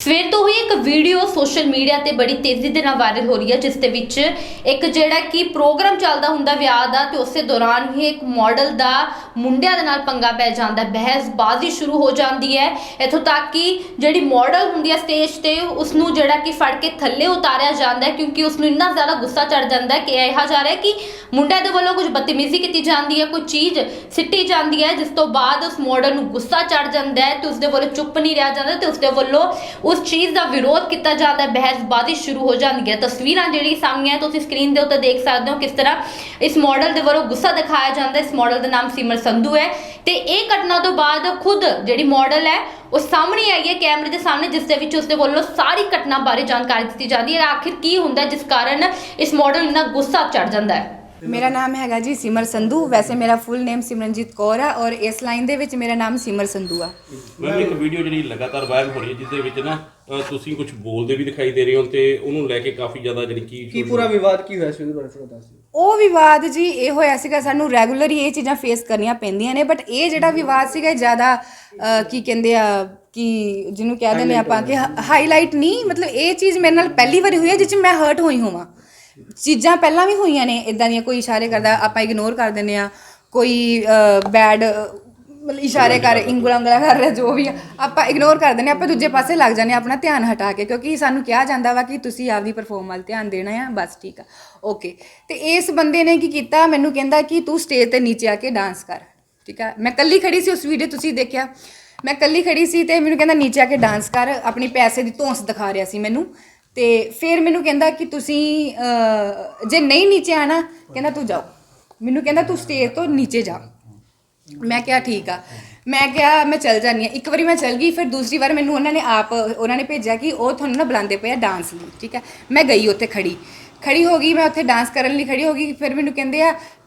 ਸਵੇਰ ਤੋਂ ਹੀ ਇੱਕ ਵੀਡੀਓ ਸੋਸ਼ਲ ਮੀਡੀਆ ਤੇ ਬੜੀ ਤੇਜ਼ੀ ਦੇ ਨਾਲ ਵਾਇਰਲ ਹੋ ਰਹੀ ਹੈ, ਜਿਸ ਦੇ ਵਿੱਚ ਇੱਕ ਜਿਹੜਾ ਕਿ ਪ੍ਰੋਗਰਾਮ ਚੱਲਦਾ ਹੁੰਦਾ ਵਿਆਹ ਦਾ ਤੇ ਉਸੇ ਦੌਰਾਨ ਹੀ ਇੱਕ ਮਾਡਲ ਦਾ ਮੁੰਡਿਆਂ ਦੇ ਨਾਲ ਪੰਗਾ ਪੈ ਜਾਂਦਾ ਹੈ ਬਹਿਸਬਾਜ਼ੀ ਸ਼ੁਰੂ ਹੋ ਜਾਂਦੀ ਹੈ। ਇੱਥੋਂ ਤੱਕ ਕਿ ਜਿਹੜੀ ਮਾਡਲ ਹੁੰਦੀ ਹੈ ਸਟੇਜ ਤੇ ਉਸ ਨੂੰ ਜਿਹੜਾ ਕਿ ਫੜ ਕੇ ਥੱਲੇ ਉਤਾਰਿਆ ਜਾਂਦਾ ਹੈ, ਕਿਉਂਕਿ ਉਸ ਨੂੰ ਇੰਨਾ ਜ਼ਿਆਦਾ ਗੁੱਸਾ ਚੜ ਜਾਂਦਾ ਹੈ ਕਿ ਇਹੋ ਜਾ ਰਿਹਾ ਕਿ ਮੁੰਡਿਆਂ ਦੇ ਵੱਲੋਂ ਕੁਝ ਬਦਤਮੀਜ਼ੀ ਕੀਤੀ ਜਾਂਦੀ ਹੈ, ਕੋਈ ਚੀਜ਼ ਸਿੱਟੀ ਜਾਂਦੀ ਹੈ, ਜਿਸ ਤੋਂ ਬਾਅਦ ਉਸ ਮਾਡਲ ਨੂੰ ਗੁੱਸਾ ਚੜ ਜਾਂਦਾ ਹੈ ਤੇ ਉਸ ਦੇ ਵੱਲੋਂ ਚੁੱਪ ਨਹੀਂ ਰਿਹਾ ਜਾਂਦਾ ਤੇ ਉਸ ਦੇ ਵੱਲੋਂ ਉਸ ਚੀਜ਼ ਦਾ ਵਿਰੋਧ ਕੀਤਾ ਜਾਂਦਾ ਹੈ, ਬਹਿਸਬਾਜ਼ੀ ਸ਼ੁਰੂ ਹੋ ਜਾਂਦੀ ਹੈ। ਤਸਵੀਰਾਂ ਜਿਹੜੀ ਸਾਹਮਣੇ ਹੈ ਤੁਸੀਂ ਸਕਰੀਨ ਦੇ ਉੱਤੇ ਦੇਖ ਸਕਦੇ ਹੋ ਕਿਸ ਤਰ੍ਹਾਂ ਇਸ ਮਾਡਲ ਦੇ ਵੱਲੋਂ ਗੁੱਸਾ ਦਿਖਾਇਆ ਜਾਂਦਾ ਇਸ ਮਾਡਲ ਦਾ ਨਾਮ ਸਿਮਰ ਸੰਧੂ ਹੈ ਤੇ ਇਹ ਘਟਨਾ ਤੋਂ ਬਾਅਦ ਖੁਦ ਜਿਹੜੀ ਮਾਡਲ ਹੈ, ਉਹ ਸਾਹਮਣੇ ਆਈ ਹੈ ਕੈਮਰੇ ਦੇ ਸਾਹਮਣੇ, ਜਿਸ ਦੇ ਵਿੱਚ ਉਸਦੇ ਵੱਲੋਂ ਸਾਰੀ ਘਟਨਾ ਬਾਰੇ ਜਾਣਕਾਰੀ ਦਿੱਤੀ ਜਾਂਦੀ ਹੈ। ਆਖਿਰ ਕੀ ਹੁੰਦਾ ਜਿਸ ਕਾਰਨ ਇਸ ਮਾਡਲ ਨੂੰ ਇੰਨਾ ਗੁੱਸਾ ਚੜ ਜਾਂਦਾ ਹੈ? ਮੇਰਾ ਨਾਮ ਹੈਗਾ ਜੀ ਸਿਮਰ ਸੰਧੂ। ਵੈਸੇ ਮੇਰਾ ਫੁੱਲ ਨੇਮ ਸਿਮਰਨਜੀਤ ਕੌਰ ਆ ਔਰ ਇਸ ਲਾਈਨ ਦੇ ਵਿੱਚ ਮੇਰਾ ਨਾਮ ਸਿਮਰ ਸੰਧੂ ਆ। ਮੈਂ ਇੱਕ ਵੀਡੀਓ ਜਿਹੜੀ ਲਗਾਤਾਰ ਵਾਇਰਲ ਹੋ ਰਹੀ ਹੈ ਜਿਸ ਦੇ ਵਿੱਚ ਨਾ ਅ, ਤੁਸੀਂ ਕੁਝ ਬੋਲਦੇ ਵੀ ਦਿਖਾਈ ਦੇ ਰਹੇ ਹੋ ਤੇ ਉਹਨੂੰ ਲੈ ਕੇ ਕਾਫੀ ਜ਼ਿਆਦਾ ਜਿਹੜੀ ਕੀ ਕੀ ਪੂਰਾ ਵਿਵਾਦ ਕੀ ਹੋਇਆ ਸੀ ਉਹਦੇ ਬਾਰੇ ਥੋੜਾ ਦੱਸ ਦਿਓ। ਉਹ ਵਿਵਾਦ ਜੀ ਇਹ ਹੋਇਆ ਸੀਗਾ ਸਾਨੂੰ ਰੈਗੂਲਰ ਹੀ ਇਹ ਚੀਜ਼ਾਂ ਫੇਸ ਕਰਨੀਆਂ ਪੈਂਦੀਆਂ ਨੇ ਬਟ ਇਹ ਜਿਹੜਾ ਵਿਵਾਦ ਸੀਗਾ ਇਹ ਜ਼ਿਆਦਾ ਕੀ ਕਹਿੰਦੇ ਆ ਕਿ ਜਿਹਨੂੰ ਕਹਿ ਦਿੰਦੇ ਆਪਾਂ ਕਿ ਹਾਈਲਾਈਟ ਨਹੀਂ ਮਤਲਬ ਇਹ ਚੀਜ਼ ਮੇਰੇ ਨਾਲ ਪਹਿਲੀ ਵਾਰੀ ਹੋਈ ਹੈ ਜਿਸ 'ਚ ਮੈਂ ਹਰਟ ਹੋਈ ਹੋਵਾਂ। ਚੀਜ਼ਾਂ ਪਹਿਲਾਂ ਵੀ ਹੋਈਆਂ ਨੇ ਇਦਾਂ ਦੀਆਂ ਕੋਈ ਇਸ਼ਾਰੇ ਕਰਦਾ ਆਪਾਂ ਇਗਨੋਰ ਕਰ ਦਿੰਦੇ ਆ ਕੋਈ ਬੈਡ ਮਤਲਬ ਇਸ਼ਾਰੇ ਕਰ ਇੰਗਲਾਂ ਉਂਗਲਾ ਕਰ ਰਿਹਾ ਜੋ ਵੀ ਆ, ਆਪਾਂ ਇਗਨੋਰ ਕਰ ਦਿੰਦੇ ਹਾਂ, ਆਪਾਂ ਦੂਜੇ ਪਾਸੇ ਲੱਗ ਜਾਂਦੇ ਹਾਂ ਆਪਣਾ ਧਿਆਨ ਹਟਾ ਕੇ ਕਿਉਂਕਿ ਸਾਨੂੰ ਕਿਹਾ ਜਾਂਦਾ ਵਾ ਕਿ ਤੁਸੀਂ ਆਪਦੀ ਪਰਫਾਰਮ ਵੱਲ ਧਿਆਨ ਦੇਣਾ ਆ ਬਸ ਠੀਕ ਆ ਓਕੇ ਤੇ ਇਸ ਬੰਦੇ ਨੇ ਕੀ ਕੀਤਾ ਮੈਨੂੰ ਕਹਿੰਦਾ ਕਿ ਤੂੰ ਸਟੇਜ ਤੇ ਨੀਚੇ ਆ ਕੇ ਡਾਂਸ ਕਰ ਠੀਕ ਆ। ਮੈਂ ਕੱਲੀ ਖੜੀ ਸੀ ਉਸ ਵੀਡੀਓ ਤੁਸੀਂ ਦੇਖਿਆ। ਮੈਂ ਕੱਲੀ ਖੜੀ ਸੀ ਤੇ ਮੈਨੂੰ ਕਹਿੰਦਾ ਨੀਚੇ ਆ ਕੇ ਡਾਂਸ ਕਰ ਆਪਣੀ ਪੈਸੇ ਦੀ ਧੌਂਸ ਦਿਖਾ ਰਿਹਾ ਸੀ ਮੈਨੂੰ। ਤੇ ਫਿਰ ਮੈਨੂੰ ਕਹਿੰਦਾ ਕਿ ਤੁਸੀਂ ਅਹ, ਜੇ ਨਹੀਂ ਨੀਚੇ ਆਣਾ ਕਹਿੰਦਾ ਤੂੰ ਜਾਓ। ਮੈਨੂੰ ਕਹਿੰਦਾ ਤੂੰ ਸਟੇਜ ਤੋਂ ਨੀਚੇ ਜਾ। ਮੈਂ ਕਿਹਾ ਠੀਕ ਆ। ਮੈਂ ਕਿਹਾ ਮੈਂ ਚੱਲ ਜਾਨੀ ਆ ਇੱਕ ਵਾਰੀ ਮੈਂ ਚੱਲ ਗਈ ਫਿਰ ਦੂਸਰੀ ਵਾਰ ਮੈਨੂੰ ਉਹਨਾਂ ਨੇ ਆਪ ਉਹਨਾਂ ਨੇ ਭੇਜਿਆ ਕਿ ਉਹ ਤੁਹਾਨੂੰ ਨਾ ਬੁਲਾਉਂਦੇ ਪਏ ਆ ਡਾਂਸ ਲਈ ਠੀਕ ਹੈ? ਮੈਂ ਗਈ ਉੱਥੇ ਖੜੀ। ਖੜੀ ਹੋ ਗਈ ਮੈਂ ਉੱਥੇ ਡਾਂਸ ਕਰਨ ਲਈ ਖੜੀ ਹੋ ਗਈ। ਫਿਰ ਮੈਨੂੰ ਕਹਿੰਦੇ ਆ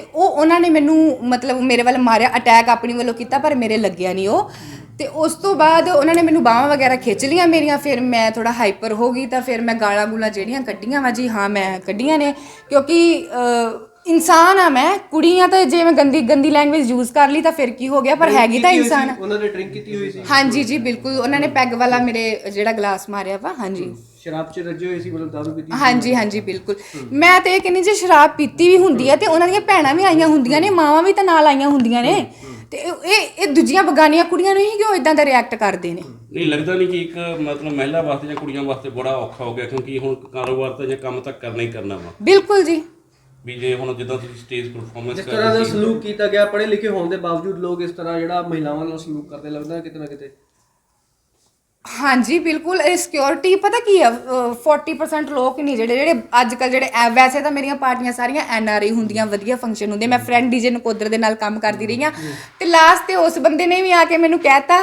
ਤੇ ਉਹ ਉਹਨਾਂ ਨੇ ਮੈਨੂੰ ਮਤਲਬ ਮੇਰੇ ਵੱਲ ਮਾਰਿਆ ਅਟੈਕ ਆਪਣੀ ਵੱਲੋਂ ਕੀਤਾ, ਪਰ ਮੇਰੇ ਲੱਗਿਆ ਨਹੀਂ ਉਹ। ਤੇ ਉਸ ਤੋਂ ਬਾਅਦ ਉਹਨਾਂ ਨੇ ਮੈਨੂੰ ਬਾਹਾਂ ਵਗੈਰਾ ਖਿੱਚ ਲੀਆਂ ਮੇਰੀਆਂ, ਫਿਰ ਮੈਂ ਥੋੜਾ ਹਾਈਪਰ ਹੋ ਗਈ ਤਾਂ ਫਿਰ ਮੈਂ ਗਾਲਾਂ ਗੂਲਾਂ ਜਿਹੜੀਆਂ ਕੱਢੀਆਂ ਵਾ, ਜੀ ਹਾਂ ਮੈਂ ਕੱਢੀਆਂ ਨੇ। ਕਿਉਂਕਿ ਇਨਸਾਨ ਆ ਮੈਂ ਕੁੜੀ ਆ ਤਾਂ ਜੇ ਮੈਂ ਗੰਦੀ ਗੰਦੀ ਲੈਂਗੁਏਜ ਯੂਜ਼ ਕਰ ਲਈ ਤਾਂ ਫਿਰ ਕੀ ਹੋ ਗਿਆ? ਪਰ ਹੈਗੀ ਤਾਂ ਇਨਸਾਨ। ਆ। ਉਹਨਾਂ ਨੇ ਡਰਿੰਕ ਕੀਤੀ ਹੋਈ ਸੀ। ਹਾਂਜੀ ਜੀ ਬਿਲਕੁਲ। ਉਹਨਾਂ ਨੇ ਪੈਗ ਵਾਲਾ ਮੇਰੇ ਜਿਹੜਾ ਗਲਾਸ ਮਾਰਿਆ ਵਾ ਹਾਂਜੀ। ਸ਼ਰਾਬ 'ਚ ਰੱਜੇ ਹੋਏ ਸੀ ਮਤਲਬ ਦਾਰੂ ਪੀਤੀ ਹਾਂਜੀ ਹਾਂਜੀ ਬਿਲਕੁਲ। ਮੈਂ ਤੇ ਇਹ ਕਹਿੰਦੀ ਜੇ ਸ਼ਰਾਬ ਪੀਤੀ ਵੀ ਹੁੰਦੀ ਹੈ ਤੇ ਉਹਨਾਂ ਦੀਆਂ ਭੈਣਾਂ ਵੀ ਆਈਆਂ ਹੁੰਦੀਆਂ ਨੇ ਮਾਵਾਂ ਵੀ ਤਾਂ ਨਾਲ ਆਈਆਂ ਹੁੰਦੀਆਂ ਨੇ। ਤੇ ਇਹ ਇਹ- ਇਹ ਦੂਜੀਆਂ ਬਗਾਨੀਆਂ ਕੁੜੀਆਂ ਨੂੰ ਹੀ ਕਿਉਂ ਇਦਾਂ ਦਾ ਰਿਐਕਟ ਕਰਦੇ ਨੇ? ਨਹੀਂ ਲੱਗਦਾ ਨਹੀਂ ਕਿ ਇੱਕ ਮਤਲਬ ਮਹਿਲਾ ਵਾਸਤੇ ਜਾਂ ਕੁੜੀਆਂ ਵਾਸਤੇ ਬੜਾ ਔਖਾ ਹੋ ਗਿਆ ਕਿਉਂਕਿ ਹੁਣ ਕਾਰੋਬਾਰ ਤਾਂ ਜਾਂ ਕੰਮ ਤਾਂ ਕਰਨਾ ਹੀ ਕਰਨਾ ਵਾ। ਬਿਲਕੁਲ ਜੀ। ਵੀ ਜੇ ਹੁਣ ਜਿੱਦਾਂ ਤੁਸੀਂ ਸਟੇਜ ਪਰਫਾਰਮੈਂਸ ਜਿਸ ਤਰ੍ਹਾਂ ਦਾ ਸਲੂਕ ਕੀਤਾ ਗਿਆ ਪੜ੍ਹੇ ਲਿਖੇ ਹੋਣ ਦੇ ਬਾਵਜੂਦ ਲੋਕ ਇਸ ਤਰ੍ਹਾਂ ਜਿਹੜਾ ਮਹਿਲਾਵਾਂ ਨਾਲ ਸਲੂਕ ਕਰਦੇ ਲੱਗਦਾ ਕਿਤੇ ਨਾ ਕਿਤੇ। ਹਾਂਜੀ ਬਿਲਕੁਲ ਇਹ ਸਿਕਿਉਰਿਟੀ ਪਤਾ ਕੀ ਆ ਅਹ 40% ਲੋਕ ਹੀ ਨਹੀਂ ਜਿਹੜੇ ਜਿਹੜੇ ਅੱਜ ਕੱਲ ਜਿਹੜੇ ਐ- ਵੈਸੇ ਤਾਂ ਮੇਰੀਆਂ ਪਾਰਟੀਆਂ ਸਾਰੀਆਂ ਐਨ ਆਰ ਆਈ ਹੁੰਦੀਆਂ ਵਧੀਆ ਫੰਕਸ਼ਨ ਹੁੰਦੇ ਮੈਂ ਫਰੈਂਡ ਡੀਜੇ ਨਕੋਦਰ ਦੇ ਨਾਲ ਕੰਮ ਕਰਦੀ ਰਹੀ ਆ ਤੇ ਲਾਸਟ ਤੇ ਉਸ ਬੰਦੇ ਨੇ ਵੀ ਆ ਕੇ ਮੈਨੂੰ ਕਹਿਤਾ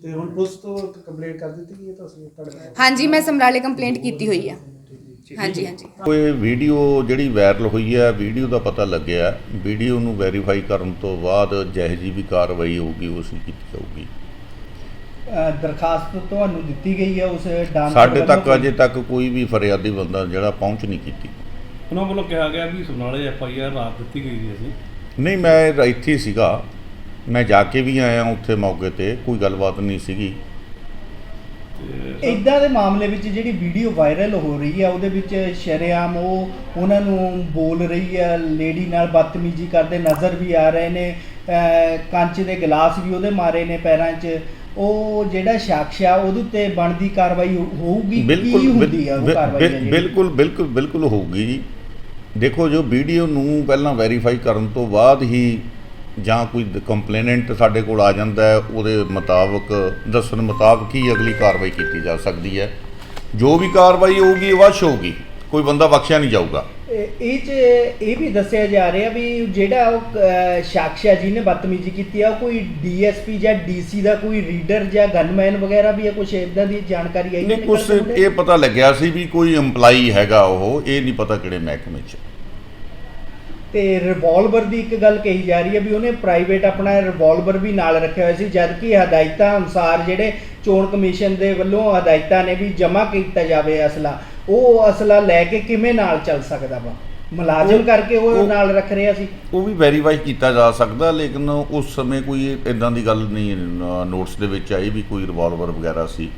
ਤੇ ਹੁਣ ਪੁਲਿਸ ਤੋਂ ਕੰਪਲੇਂਟ ਕਰ ਦਿੱਤੀ ਗਈ ਹੈ ਤੁਸੀਂ ਤੁਹਾਡੇ ਨਾਲ ਹਾਂਜੀ ਮੈਂ ਸਮਰਾਲੇ ਕੰਪਲੇਂਟ ਕੀਤੀ ਹੋਈ ਆ। ਹਾਂਜੀ ਹਾਂਜੀ। ਕੋਈ ਵੀਡੀਓ ਜਿਹੜੀ ਵਾਇਰਲ ਹੋਈ ਹੈ ਵੀਡੀਓ ਦਾ ਪਤਾ ਲੱਗਿਆ ਵੀਡੀਓ ਨੂੰ ਵੈਰੀਫਾਈ ਕਰਨ ਤੋਂ ਬਾਅਦ ਜਿਹੋ ਜਿਹੀ ਵੀ ਕਾਰਵਾਈ ਹੋਊਗੀ ਉਸ ਦੀ ਕੀਤੀ ਜਾਊਗੀ। ਦਰਖਾਸਤ ਤੁਹਾਨੂੰ ਦਿੱਤੀ ਗਈ ਹੈ ਉਸ ਡਾਂਸ ਸਾਡੇ ਤੱਕ ਅਜੇ ਤੱਕ ਕੋਈ ਵੀ ਫਰਿਆਦੀ ਬੰਦਾ ਜਿਹੜਾ ਪਹੁੰਚ ਨਹੀਂ ਕੀਤੀ। ਉਹਨਾਂ ਵੱਲੋਂ ਕਿਹਾ ਗਿਆ ਵੀ ਸਮਨਾਲੇ ਐਫ ਆਈ ਆਰ ਰਾਤ ਦਿੱਤੀ ਗਈ ਸੀ ਅਸੀਂ। ਨਹੀਂ ਮੈਂ ਇੱਥੇ ਸੀਗਾ। ਮੈਂ ਜਾ ਕੇ ਵੀ ਆਇਆ ਉੱਥੇ ਮੌਕੇ ਤੇ ਕੋਈ ਗੱਲਬਾਤ ਨਹੀਂ ਸੀਗੀ। ਇਦਾਂ ਦੇ ਮਾਮਲੇ ਵਿੱਚ ਜਿਹੜੀ ਵੀਡੀਓ ਵਾਇਰਲ ਹੋ ਰਹੀ ਹੈ ਉਹਦੇ ਵਿੱਚ ਸ਼ਰੇਆਮ ਉਹ ਉਹਨਾਂ ਨੂੰ ਬੋਲ ਰਹੀ ਹੈ ਲੇਡੀ ਨਾਲ ਬਦਤਮੀਜ਼ੀ ਕਰਦੇ ਨਜ਼ਰ ਵੀ ਆ ਰਹੇ ਨੇ ਕੰਚ ਦੇ ਗਲਾਸ ਵੀ ਉਹਦੇ ਮਾਰੇ ਨੇ ਪੈਰਾਂ 'ਚ। ਉਹ ਜਿਹੜਾ ਸ਼ਖਸ ਆ ਉਹਦੇ ਉੱਤੇ ਬਣਦੀ ਕਾਰਵਾਈ ਹੋਊਗੀ? ਬਿਲਕੁਲ ਕੀ ਹੁੰਦੀ ਆ ਉਹ ਕਾਰਵਾਈ? ਬਿਲਕੁਲ ਬਿਲਕੁਲ ਬਿਲਕੁਲ ਹੋਊਗੀ ਜੀ। ਦੇਖੋ ਜੋ ਵੀਡੀਓ ਨੂੰ ਪਹਿਲਾਂ ਵੈਰੀਫਾਈ ਕਰਨ ਤੋਂ ਬਾਅਦ ਹੀ ਜਾਂ ਕੋਈ ਕੰਪਲੇਨੈਂਟ ਸਾਡੇ ਕੋਲ ਆ ਜਾਂਦਾ ਹੈ ਉਹਦੇ ਮੁਤਾਬਕ ਦੱਸਣ ਮੁਤਾਬਕ ਹੀ ਅਗਲੀ ਕਾਰਵਾਈ ਕੀਤੀ ਜਾ ਸਕਦੀ ਹੈ। ਜੋ ਵੀ ਕਾਰਵਾਈ ਹੋਊਗੀ ਵਸ਼ ਹੋਊਗੀ। ਕੋਈ ਬੰਦਾ ਬਖਸ਼ਿਆ ਨਹੀਂ ਜਾਊਗਾ। ਇਹ 'ਚ ਇਹ ਵੀ ਦੱਸਿਆ ਜਾ ਰਿਹਾ ਵੀ ਜਿਹੜਾ ਉਹ ਅ, ਸ਼ਖਸ ਆ ਜਿਹਨੇ ਬਦਤਮੀਜ਼ੀ ਕੀਤੀ ਆ ਕੋਈ ਡੀਐਸਪੀ ਜਾਂ ਡੀਸੀ ਦਾ ਕੋਈ ਰੀਡਰ ਜਾਂ ਗਨਮੈਨ ਵਗੈਰਾ ਵੀ ਹੈ ਕੁਝ ਇਦਾਂ ਦੀ ਜਾਣਕਾਰੀ ਆਈ ਨਹੀਂ ਨਿਕਲ ਕੁਛ ਕੇ ਉਹਦੇ? ਇਹ ਪਤਾ ਲੱਗਿਆ ਸੀ ਵੀ ਕੋਈ EMPLOYEE ਹੈਗਾ ਉਹ ਇਹ ਨਹੀਂ ਪਤਾ ਕਿਹੜੇ ਮਹਿਕਮੇ 'ਚ। ਤੇ ਰਿਵਾਲਵਰ ਦੀ ਇੱਕ ਗੱਲ ਕਹੀ ਜਾ ਰਹੀ ਹੈ ਵੀ ਉਹਨੇ ਪ੍ਰਾਈਵੇਟ ਆਪਣਾ ਰਿਵਾਲਵਰ ਵੀ ਨਾਲ ਰੱਖਿਆ ਹੋਇਆ ਸੀ ਜਦ ਕਿ ਹਦਾਇਤਾਂ ਅਨੁਸਾਰ ਜਿਹੜੇ ਚੋਣ ਕਮਿਸ਼ਨ ਦੇ ਵੱਲੋਂ ਹਦਾਇਤਾਂ ਨੇ ਵੀ ਜਮ੍ਹਾਂ ਕੀਤਾ ਜਾਵੇ ਅਸਲਾ ਉਹ ਅਸਲਾ ਲੈ ਕੇ ਕਿਵੇਂ ਨਾਲ ਚੱਲ ਸਕਦਾ ਵਾ? ਮੁਲਾਜ਼ਮ ਕਰਕੇ ਉਹ ਉਹ- ਨਾਲ ਰੱਖ ਰਿਹਾ ਸੀ। ਉਹ ਵੀ ਵੈਰੀਫਾਈ ਕੀਤਾ ਜਾ ਸਕਦਾ ਲੇਕਿਨ ਉਸ ਸਮੇਂ ਕੋਈ ਇਦਾਂ ਦੀ ਗੱਲ ਨਹੀਂ ਨੋਟਸ ਦੇ ਵਿੱਚ ਆਈ ਵੀ ਕੋਈ ਰਿਵਾਲਵਰ ਵਗੈਰਾ ਸੀ।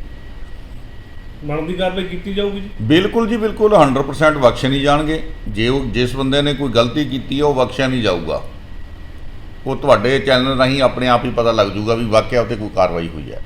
ਬਣਦੀ ਕਾਰਵਾਈ ਕੀਤੀ ਜਾਊਗੀ ਜੀ? ਬਿਲਕੁਲ ਜੀ, ਬਿਲਕੁਲ। 100% ਬਖਸ਼ੇ ਨਹੀਂ ਜਾਣਗੇ। ਜੇ ਉਹ ਜਿਸ ਬੰਦੇ ਨੇ ਕੋਈ ਗਲਤੀ ਕੀਤੀ ਹੈ ਉਹ ਬਖਸ਼ਿਆ ਨਹੀਂ ਜਾਊਗਾ। ਉਹ ਤੁਹਾਡੇ ਚੈਨਲ ਰਾਹੀਂ ਆਪਣੇ ਆਪ ਹੀ ਪਤਾ ਲੱਗ ਜਾਊਗਾ ਵੀ ਵਾਕਿਆ ਉੱਤੇ ਕੋਈ ਕਾਰਵਾਈ ਹੋਈ ਹੈ।